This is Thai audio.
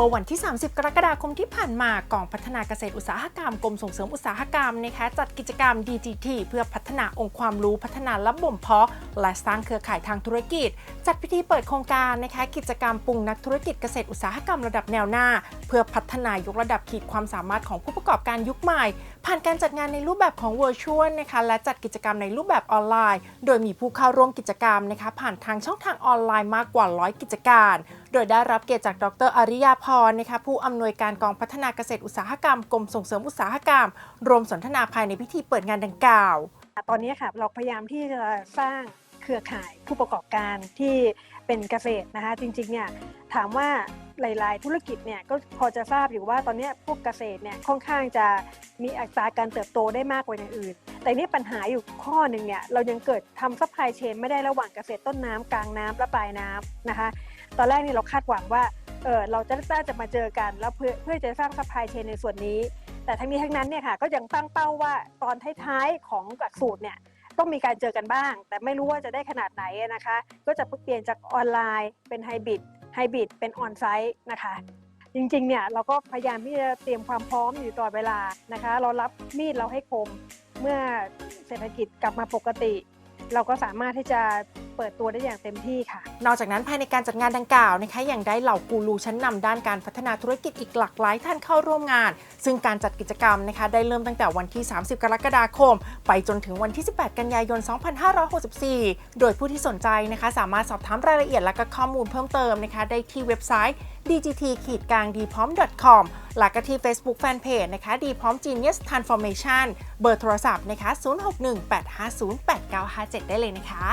มื่อวันที่ 30 กรกฎาคมที่ผ่านมากองพัฒนาเกษตรอุตสาหกรรมกรมส่งเสริมอุตสาหกรรมนะคะจัดกิจกรรม DGT เพื่อพัฒนาองค์ความรู้พัฒนาและบ่มเพาะ และสร้างเครือข่ายทางธุรกิจ จัดพิธีเปิดโครงการนะคะกิจกรรมปรุงนักธุรกิจเกษตรอุตสาหกรรมระดับแนวหน้า เพื่อพัฒนายกระดับขีดความสามารถของผู้ประกอบการยุคใหม่ ผ่านการจัดงานในรูปแบบของ Virtual นะคะและจัดกิจกรรมในรูปแบบออนไลน์ โดยมีผู้เข้าร่วมกิจกรรมนะคะผ่านทางช่องทางออนไลน์มากกว่า 100 กิจการโดยได้รับเกียรติจากดรอริยาพรนะคะผู้อำนวยการกองพัฒนาเกษตรอุตสาหกรรมกรมส่งเสริมอุตสาหกรรม รวมสนทนาภายในพิธีเปิดงานดังกล่าว ตอนนี้ค่ะเราพยายามที่จะสร้างเครือข่ายผู้ประกอบการที่เป็นเกษตรนะคะจริงๆเนี่ยถามว่าหลาย ๆ ธุรกิจเนี่ยก็พอจะทราบอยู่ว่าตอนนี้พวกเกษตรเนี่ยค่อนข้างจะมีอัตราการเติบโตได้มากกว่าอย่างอื่น แต่นี่ปัญหาอยู่ข้อหนึ่งเนี่ยเรายังเกิดทำซัพพลายเชนไม่ได้ระหว่างเกษตรต้นน้ำกลางน้ำและปลายน้ำนะคะ ตอนแรกนี่เราคาดหวังว่าเออเราจะน่าจะมาเจอกัน แล้วเพื่อเพื่อจะสร้างซัพพลายเชนในส่วนนี้ แต่ทั้งนี้ทั้งนั้นเนี่ยค่ะก็ยังตั้งเป้าว่าตอนท้ายๆของหลักสูตรเนี่ยต้องมีการเจอกันบ้าง แต่ไม่รู้ว่าจะได้ขนาดไหนนะคะ ก็จะเปลี่ยนจากออนไลน์เป็นไฮบริดไฮบริดเป็นออนไซต์นะคะจริงๆ เนี่ยเราก็พยายามที่จะเตรียมความพร้อมอยู่ตลอดเวลานะคะ เรารับมีดเราให้คม เมื่อเศรษฐกิจกลับมาปกติ เราก็สามารถที่จะ เปิดตัวได้อย่างเต็มที่ค่ะ นอกจากนั้นภายในการจัดงานดังกล่าวนะคะยังได้เหล่ากูรูชั้นนำด้านการพัฒนาธุรกิจอีกหลากหลายท่านเข้าร่วมงาน ซึ่งการจัดกิจกรรมนะคะได้เริ่มตั้งแต่วันที่ 30 กรกฎาคม ไปจนถึงวันที่ 18 กันยายน 2564 โดยผู้ที่สนใจนะคะสามารถสอบถามรายละเอียดและก็ข้อมูลเพิ่มเติมนะคะได้ที่เว็บไซต์ dgt ขีดกลาง d p r o m com และก็ที่ Facebook Fanpage นะคะ d p r o m Genius Transformation เบอร์โทรศัพท์นะคะ 0618508957 ได้เลยนะคะ